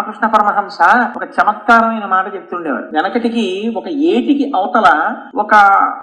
రామకృష్ణ పరమహంస ఒక చమత్కారమైన మాట చెప్తుండేవాడు. వెనకటికి ఒక ఏటికి అవతల ఒక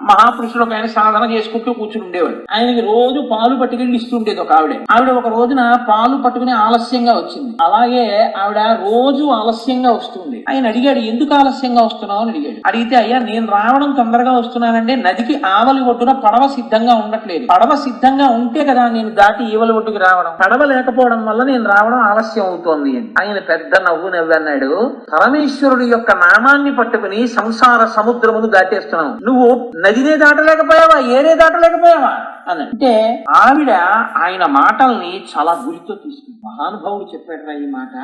మహాపురుషుడు ఒక ఆయన సాధన చేసుకుంటూ కూర్చుని ఉండేవాడు. ఆయనకి రోజు పాలు పట్టుకెళ్ళి ఇస్తుండేది ఒక ఆవిడ. ఆవిడ ఒక రోజున పాలు పట్టుకుని ఆలస్యంగా వచ్చింది. అలాగే ఆవిడ రోజు ఆలస్యంగా వస్తుంది. ఆయన అడిగాడు ఎందుకు ఆలస్యంగా వస్తున్నావు? అని అడిగాడు. అడిగితే అయ్యా నేను రావడం తొందరగా వస్తున్నానంటే నదికి ఆవలి ఒడ్డున పడవ సిద్ధంగా ఉండట్లేదు. పడవ సిద్ధంగా ఉంటే కదా నేను దాటి ఈవలి ఒడ్డుకి రావడం. పడవ లేకపోవడం వల్ల నేను రావడం ఆలస్యం అవుతోంది అని. ఆయన పెద్ద నవ్వు నవ్వన్నాడు పరమేశ్వరుడి యొక్క నామాన్ని పట్టుకుని సంసార సముద్రమును దాటేస్తున్నావు. నువ్వు నదినే దాటలేకపోయావా? ఏరే దాటలేకపోయావా? అని అంటే ఆవిడ ఆయన మాటల్ని చాలా గురితో తీసుకుంది. మహానుభావుడు చెప్పాడు ఈ మాట.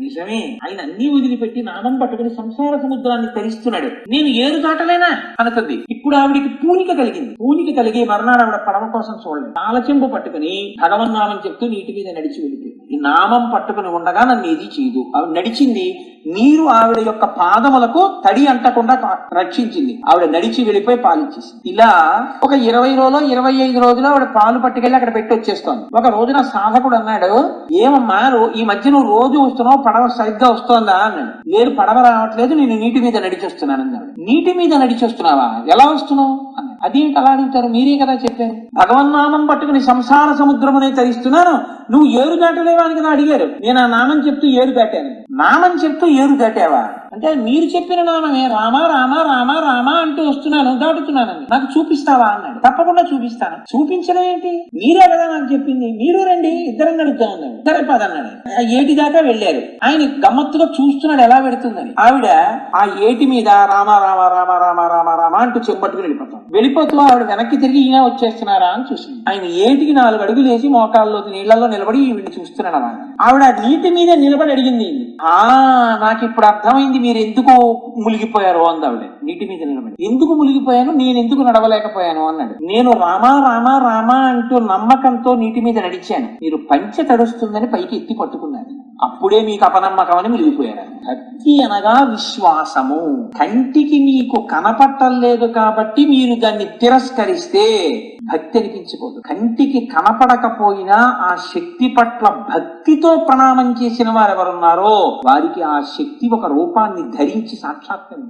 నిజమే ఆయన అన్ని వదిలిపెట్టి నామం పట్టుకుని సంసార సముద్రాన్ని తరిస్తున్నాడు. నేను ఏరు దాటలేనా? అనుకుంది. ఇప్పుడు ఆవిడికి పూనిక కలిగింది. పూనిక కలిగి మర్నాడు ఆవిడ పడవ కోసం చూడలేదు. తాళచెంపు పట్టుకుని భగవన్నామం చెప్తూ నీటి మీద నడిచి వెళ్ళిపోయింది. నామం పట్టుకుని ఉండగా నన్ను ఏది చేయదు. అవి నడిచింది నీరు ఆవిడ యొక్క పాదములకు తడి అంటకుండా రక్షించింది. ఆవిడ నడిచి వెళ్ళిపోయి పాలిచ్చేసింది. ఇలా ఒక ఇరవై రోజులు ఇరవై ఐదు రోజులు ఆవిడ పాలు పట్టుకెళ్ళి అక్కడ పెట్టి వచ్చేస్తోంది. ఒక రోజున సాధకుడు అన్నాడు ఏమమ్మా రో- ఈ మధ్య నువ్వు రోజు వస్తున్నావు పడవ సరిగ్గా వస్తోందా? అన్నాడు. లేదు పడవ రావట్లేదు నేను నీటి మీద నడిచొస్తున్నాను అన్నాడు. నీటి మీద నడిచొస్తున్నావా ఎలా వస్తున్నావు? అన్నాడు. అదేంటి అలా అడుగుతారు? మీరే కదా చెప్పారు. భగవన్నామం పట్టుకుని సంసార సముద్రమునే తరిస్తున్నాను. నువ్వు ఏరు దాటలేవా అని కదా అడిగారు. నేను ఆ నామం చెప్తూ ఏరు దాటాను. నామని చెప్తూ ఏరు దాటావా? అంటే మీరు చెప్పిన నామమే రామ రామ రామ రామ అంటూ వస్తున్నాను దాటుతున్నానని నాకు చూపిస్తావా అన్నాడు. తప్పకుండా చూపిస్తాను. చూపించడం ఏంటి? మీరే కదా నాకు చెప్పింది. మీరు రండి ఇద్దరం నడుద్దాం అన్నాడు. సరే పదన్నాడు ఆ ఏటి దాకా వెళ్ళారు. ఆయన గమ్మత్తుగా చూస్తున్నాడు ఎలా పెడుతుందని ఆవిడ ఆ ఏటి మీద రామ రామ రామ రామ రామ రామ అంటూ చెంపట్టుకుని వెళ్ళిపోతాం. వెళ్ళిపోతూ ఆవిడ వెనక్కి తిరిగి ఈయన వచ్చేస్తున్నారా అని చూసింది. ఆయన ఏటికి నాలుగు అడుగులు వేసి మోకాల్లో నీళ్ళలో నిలబడి వీడిని చూస్తున్నాడు అలా. ఆవిడ నీటి మీద నిలబడి అడిగింది. ఆ నాకు ఇప్పుడు అర్థమైంది మీరు ఎందుకు మునిగిపోయారు అంది ఆవిడ నీటి మీద నిలబడి. ఎందుకు మునిగిపోయాను నేను ఎందుకు నడవలేకపోయాను అన్నాడు. నేను రామా రామా రామా అంటూ నమ్మకంతో నీటి మీద నడిచాను. మీరు పంచె తడుస్తుందని పైకి ఎత్తి పట్టుకున్నారు. అప్పుడే మీకు అపనమ్మకం అని మునిగిపోయారు భక్తి అనగా విశ్వాసము. కంటికి మీకు కనపట్టలేదు కాబట్టి మీరు దాన్ని తిరస్కరిస్తే భక్తి అనిపించుకోదు కంటికి కనపడకపోయినా ఆ శక్తి పట్ల భక్తితో ప్రణామం చేసిన వారు ఎవరున్నారో వారికి ఆ శక్తి ఒక రూపాన్ని ధరించి సాక్షాత్కరించారు